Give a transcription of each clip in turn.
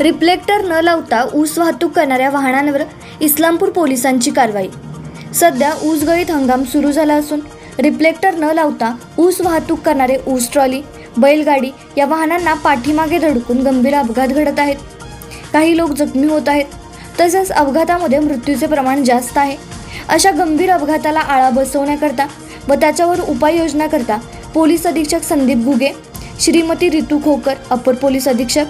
Reflector न लावता ऊस वाहतूक करणाऱ्या वाहनांवर इस्लामपूर पोलिसांची कारवाई. सध्या ऊस गळीत हंगाम सुरू झाला असून रिफ्लेक्टर न लावता ऊस वाहतूक करणारे ऊस ट्रॉली बैलगाडी या वाहनांना पाठीमागे धडकून गंभीर अपघात घडत आहेत. काही लोक जखमी होत आहेत. तसेच अपघातामध्ये मृत्यूचे प्रमाण जास्त आहे. अशा गंभीर अपघाताला आळा बसवण्याकरता व त्याच्यावर उपाययोजना करता पोलीस अधीक्षक संदीप घुगे श्रीमती रितू खोकर अपर पोलीस अधीक्षक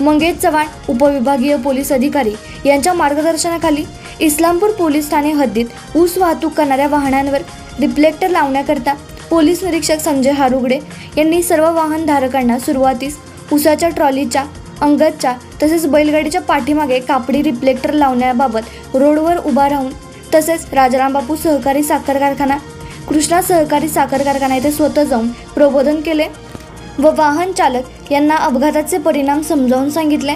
मंगेश चव्हाण उपविभागीय पोलीस अधिकारी यांच्या मार्गदर्शनाखाली इस्लामपूर पोलीस ठाणे हद्दीत ऊस वाहतूक करणाऱ्या वाहनांवर रिफ्लेक्टर लावण्याकरता पोलीस निरीक्षक संजय हारुगडे यांनी सर्व वाहनधारकांना सुरुवातीस ऊसाच्या ट्रॉलीच्या अंगदच्या तसेच बैलगाडीच्या पाठीमागे कापडी रिफ्लेक्टर लावण्याबाबत रोडवर उभा राहून तसेच राजाराम बापू सहकारी साखर कारखाना कृष्णा सहकारी साखर कारखाना येथे स्वतः जाऊन प्रबोधन केले. व वाहन चालक यांना अपघाताचे परिणाम समजावून सांगितले.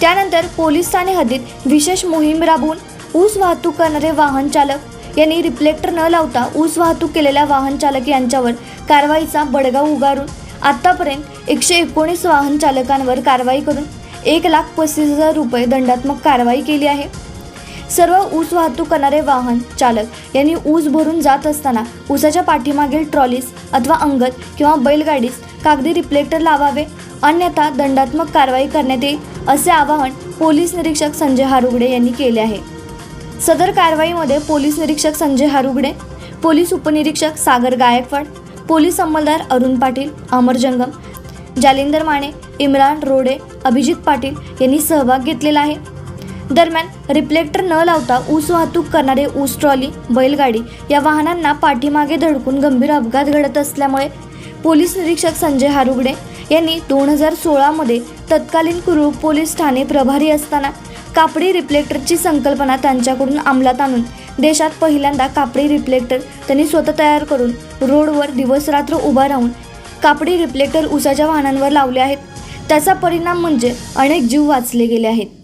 त्यानंतर पोलीस ठाणे हद्दीत विशेष मोहीम राबवून ऊस वाहतूक करणारे वाहन चालक यांनी रिफ्लेक्टर न लावता ऊस वाहतूक केलेल्या वाहन चालक यांच्यावर कारवाईचा बडगा उगारून आतापर्यंत एकशे एकोणीस वाहन चालकांवर कारवाई करून एक लाख पस्तीस हजार रुपये दंडात्मक कारवाई केली आहे. सर्व ऊस वाहतूक करणारे वाहन चालक यांनी ऊस भरून जात असताना ऊसाच्या पाठीमागील ट्रॉलीस अथवा अंगत किंवा बैलगाडीस कागदी रिफ्लेक्टर लावावे अन्यथा दंडात्मक कारवाई करण्यात येईल असे आवाहन पोलीस निरीक्षक संजय हारुगडे यांनी केले आहे. सदर कारवाईमध्ये पोलीस निरीक्षक संजय हारुगडे पोलीस उपनिरीक्षक सागर गायकवाड पोलीस अंमलदार अरुण पाटील अमर जंगम जालिंदर माने इम्रान रोडे अभिजित पाटील यांनी सहभाग घेतलेला आहे. दरम्यान रिफ्लेक्टर न लावता ऊस वाहतूक करणारे ऊस ट्रॉली बैलगाडी या वाहनांना पाठीमागे धडकून गंभीर अपघात घडत असल्यामुळे पोलीस निरीक्षक संजय हारुगडे यांनी दोन हजार सोळामध्ये तत्कालीन कुरुळ पोलीस ठाणे प्रभारी असताना कापडी रिफ्लेक्टरची संकल्पना त्यांच्याकडून अंमलात आणून देशात पहिल्यांदा कापडी रिफ्लेक्टर त्यांनी स्वतः तयार करून रोडवर दिवसरात्र उभा राहून कापडी रिफ्लेक्टर उसाच्या वाहनांवर लावले आहेत. त्याचा परिणाम म्हणजे अनेक जीव वाचले गेले आहेत.